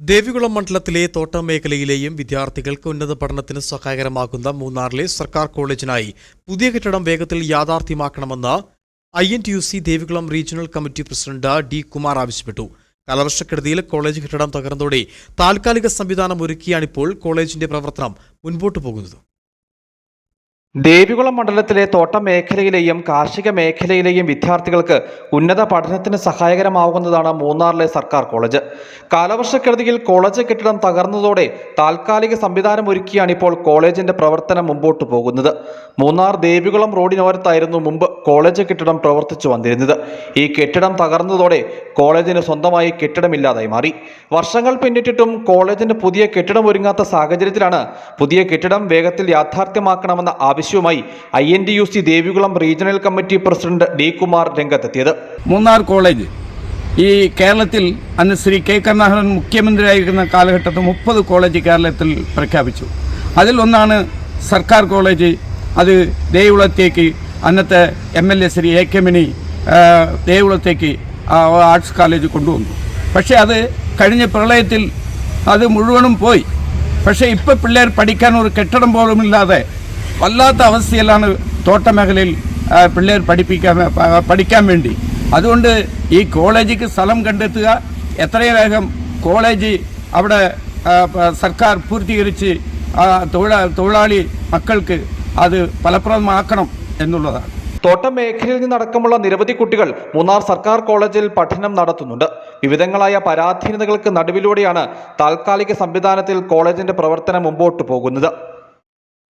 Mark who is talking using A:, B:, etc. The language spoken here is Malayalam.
A: ദേവികുളം മണ്ഡലത്തിലെ തോട്ടം മേഖലയിലെയും വിദ്യാർത്ഥികൾക്ക് ഉന്നത പഠനത്തിന് സഹായകരമാകുന്ന മൂന്നാറിലെ സർക്കാർ കോളേജിനായി പുതിയ കെട്ടിടം വേഗത്തിൽ യാഥാർത്ഥ്യമാക്കണമെന്ന് I N T U C Devikulam regional committee president D Kumar ആവശ്യപ്പെട്ടു. കാലവർഷക്കെടുതിയിൽ കോളേജ് കെട്ടിടം തകർന്നതോടെ താൽക്കാലിക സംവിധാനം ഒരുക്കിയാണിപ്പോൾ കോളേജിന്റെ പ്രവർത്തനം മുൻപോട്ടു പോകുന്നത്.
B: ദേവികുളം മണ്ഡലത്തിലെ തോട്ടം മേഖലയിലെയും കാർഷിക മേഖലയിലെയും വിദ്യാർത്ഥികൾക്ക് ഉന്നത പഠനത്തിന് സഹായകരമാകുന്നതാണ് മൂന്നാറിലെ സർക്കാർ കോളേജ്. കാലവർഷക്കെടുതിയിൽ കോളേജ് കെട്ടിടം തകർന്നതോടെ താൽക്കാലിക സംവിധാനം ഒരുക്കിയാണ് ഇപ്പോൾ കോളേജിന്റെ പ്രവർത്തനം മുമ്പോട്ട് പോകുന്നത്. മൂന്നാർ ദേവികുളം റോഡിനോരത്തായിരുന്നു മുമ്പ് കോളേജ് കെട്ടിടം പ്രവർത്തിച്ചു വന്നിരുന്നത്. ഈ കെട്ടിടം തകർന്നതോടെ കോളേജിന് സ്വന്തമായി കെട്ടിടമില്ലാതായി മാറി. വർഷങ്ങൾ പിന്നിട്ടിട്ടും കോളേജിന് പുതിയ കെട്ടിടം ഒരുങ്ങാത്ത സാഹചര്യത്തിലാണ് പുതിയ കെട്ടിടം വേഗത്തിൽ യാഥാർത്ഥ്യമാക്കണമെന്ന ആവശ്യവുമായി I N D U C Devikulam regional committee president D Kumar രംഗത്തെത്തിയത്.
C: മൂന്നാർ കോളേജ്. ഈ കേരളത്തിൽ അന്ന് ശ്രീ കെ കരുണാകരൻ മുഖ്യമന്ത്രിയായിരിക്കുന്ന കാലഘട്ടത്തിൽ മുപ്പത് കോളേജ് കേരളത്തിൽ പ്രഖ്യാപിച്ചു. അതിൽ ഒന്നാണ് സർക്കാർ കോളേജ്. അത് ദേവികുളത്തേക്ക് അന്നത്തെ M L A Shri A K Mini ദേവികുളത്തേക്ക് arts college കൊണ്ടുവന്നു. പക്ഷേ അത് കഴിഞ്ഞ പ്രളയത്തിൽ അത് മുഴുവനും പോയി. പക്ഷേ ഇപ്പോൾ പിള്ളേർ പഠിക്കാൻ ഒരു കെട്ടിടം പോലും ഇല്ലാതെ വല്ലാത്ത അവസ്ഥയിലാണ് തോട്ടമേഖലയിൽ പിള്ളേർ പഠിപ്പിക്കാൻ പഠിക്കാൻ വേണ്ടി. അതുകൊണ്ട് ഈ കോളേജിക്ക് സ്ഥലം കണ്ടെത്തുക എത്രയും വേഗം കോളേജ് അവിടെ സർക്കാർ പൂർത്തീകരിച്ച് തൊഴിലാളി മക്കൾക്ക് അത് ഫലപ്രദമാക്കണം എന്നുള്ളതാണ്.
B: തോട്ടം മേഖലയിൽ നിന്നടക്കമുള്ള നിരവധി കുട്ടികൾ മൂന്നാർ സർക്കാർ കോളേജിൽ പഠനം നടത്തുന്നുണ്ട്. വിവിധങ്ങളായ പരാധീനതകൾക്ക് നടുവിലൂടെയാണ് താൽക്കാലിക സംവിധാനത്തിൽ കോളേജിന്റെ പ്രവർത്തനം മുമ്പോട്ട് പോകുന്നത്.